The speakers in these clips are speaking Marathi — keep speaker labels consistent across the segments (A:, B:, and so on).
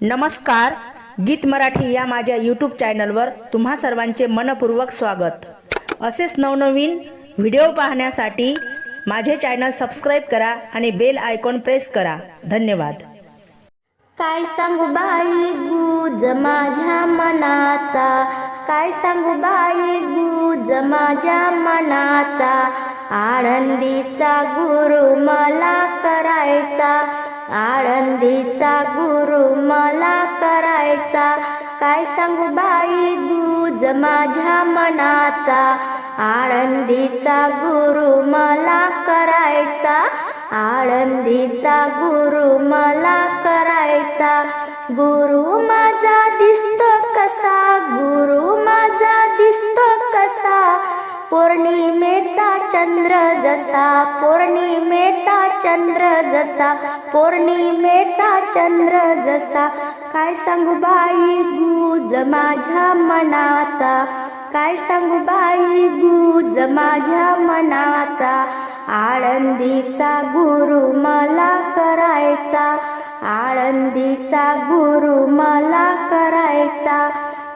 A: नमस्कार गीत मराठी या माझ्या यूट्यूब चॅनलवर तुम्हा सर्वांचे मनपूर्वक स्वागत. असेच नवनवीन व्हिडिओ पाहण्यासाठी माझे चॅनल सबस्क्राईब करा आणि बेल आयकॉन प्रेस करा. धन्यवाद.
B: काय सांगू बाई गुज माझ्या मनाचा? काय सांगू बाई गुज माझ्या मनाचा? आनंदीचा गुरु मला करायचा. आळंदीचा गुरु मला करायचा. काय सांगू बाई गुज माझ्या मनाचा. आळंदीचा गुरु मला करायचा. आळंदीचा गुरु मला करायचा. गुरु माझा दिसतो कसा गुरु माझा दिसतो कसा. पौर्णिमेचा चंद्र जसा पौर्णिमे चंद्र जसा पौर्णिमेचा चंद्र जसा. काय सांगू बाई गुज माझ्या मनाचा? काय सांगू बाई गुज माझ्या मनाचा? आळंदीचा गुरु मला करायचा. आळंदीचा गुरु मला करायचा.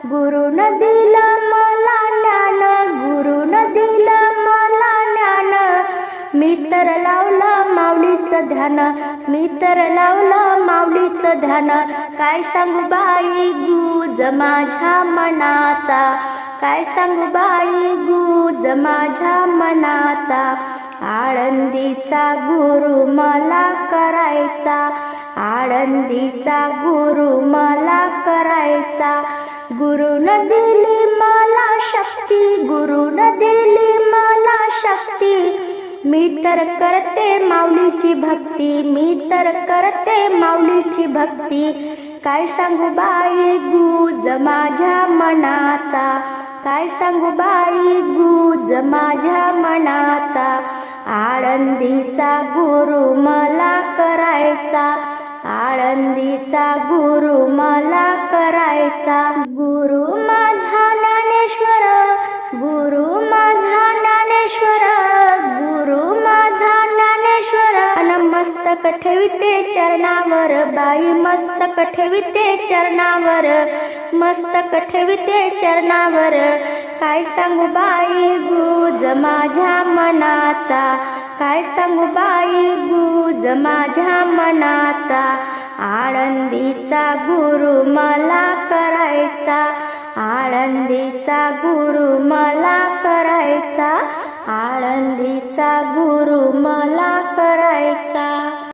B: गुरु न दिला मला ज्ञान गुरुन दिला मला ज्ञान. मी माऊलीचं ध्यान. मी तर लावलं माऊलीचं ध्यान. काय सांगू बाई गुज माझ्या मनाचा? काय सांगू बाई गुज माझ्या मनाचा? आळंदीचा गुरु मला करायचा. आळंदीचा गुरु मला करायचा. गुरुन दिली मला शक्ती गुरुन दिली मला शक्ती. मी तर करते माऊलीची भक्ती मी तर करते माऊलीची भक्ती. काय सांगू बाई गुज माझ्या मनाचा? काय सांगू बाई गुज माझ्या मनाचा? आळंदीचा गुरु मला करायचा आळंदीचा गुरु मला करायचा. गुरु मस्तक ठेविते चरणावर बाई मस्तक ठेविते चरणावर मस्तक ठेविते चरणावर. काय सांगू बाई गुज माझ्या मनाचा? काय सांगू बाई गुज माझ्या मनाचा? आळंदीचा गुरु मला करायचा. आळंदीचा गुरु मला करायचा. आळंदीचा गुरु मला करायचा.